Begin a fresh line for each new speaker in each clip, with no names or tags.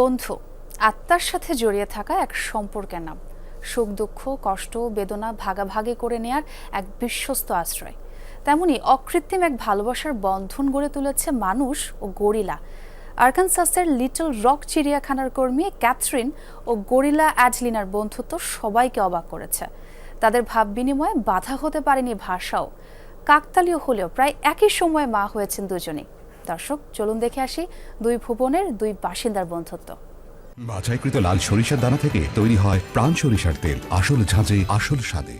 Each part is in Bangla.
বন্ধু, আত্মার সাথে জড়িয়ে থাকা এক সম্পর্কের নাম। সুখ, দুঃখ, কষ্ট, বেদনা ভাগাভাগি করে নেয়ার এক বিশ্বস্ত আশ্রয়। তেমনি অকৃত্রিম এক ভালোবাসার বন্ধন গড়ে তুলেছে মানুষ ও গরিলা। আরকানসাসের লিটল রক চিড়িয়াখানার কর্মী ক্যাথরিন ও গরিলা অ্যাডলিনার বন্ধুত্ব সবাইকে অবাক করেছে। তাদের ভাব বিনিময়ে বাধা হতে পারেনি ভাষাও। কাকতালীয় হলেও প্রায় একই সময়ে মা হয়েছেন দুজনেই। দর্শক চলুন দেখে আসি দুই ভুবনের দুই বাসিন্দার বন্ধুত্ব।
বাছাইকৃত লাল সরিষার দানা থেকে তৈরি হয় প্রাণ সরিষার তেল। আসল ঝাঁঝে আসল স্বাদে।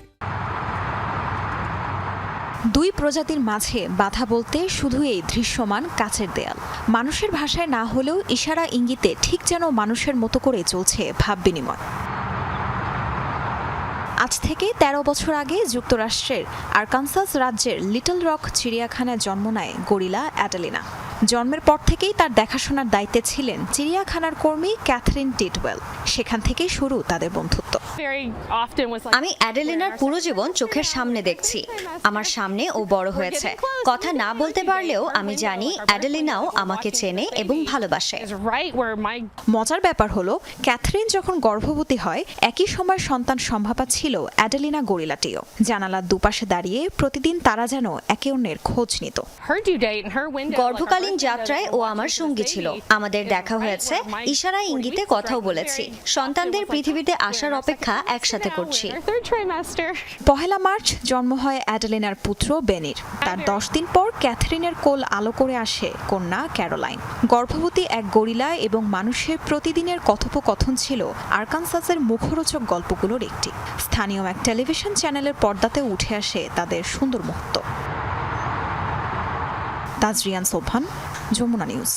দুই প্রজাতির মাঝে বাধা বলতে শুধু এই দৃশ্যমান কাচের দেয়াল। মানুষের ভাষায় না হলেও ইশারা ইঙ্গিতে ঠিক যেন মানুষের মতো করে চলছে ভাব বিনিময়। আজ থেকে ১৩ বছর আগে যুক্তরাষ্ট্রের আরকানসাস রাজ্যের লিটল রক চিড়িয়াখানায় জন্ম নেয় গরিলা অ্যাটালিনা জন্মের পর থেকেই তার দেখাশোনার দায়িত্বে ছিলেন চিড়িয়াখানার কর্মী ক্যাথরিন টিটওয়েল। সেখান থেকেই শুরু তাদের বন্ধুত্ব।
আমি অ্যাডেলিনার পুরো জীবন চোখের সামনে দেখছি। আমার সামনে ও বড় হয়েছে। কথা না বলতে পারলেও আমি জানি অ্যাডেলিনাও আমাকে চেনে এবং ভালোবাসে।
মজার ব্যাপার হলো, ক্যাথরিন যখন গর্ভবতী হয়, একই সময় সন্তান সম্ভাবা ছিল অ্যাডেলিনা গরিলাটিও। জানালার দুপাশে দাঁড়িয়ে প্রতিদিন তারা যেন একে অন্যের খোঁজ নিত।
গর্ভকালীন যাত্রায় ও আমার সঙ্গী ছিল। আমাদের দেখা হয়েছে ইশারা ইঙ্গিতে কথাও বলেছি। সন্তানদের পৃথিবীতে আসার অপেক্ষা একসাথে করছি।
পহেলা মার্চ জন্ম হয় অ্যাডেলিনার পুত্র বেনির। তার দশ দিন পর ক্যাথরিনের কোল আলো করে আসে কন্যা ক্যারোলাইন। গর্ভবতী এক গরিলা এবং মানুষের প্রতিদিনের কথোপকথন ছিল আরকানসাসের মুখরোচক গল্পগুলোর একটি। স্থানীয় এক টেলিভিশন চ্যানেলের পর্দাতে উঠে আসে তাদের সুন্দর মুহূর্ত। তাজরিয়ান সোভান যমুনা নিউজ।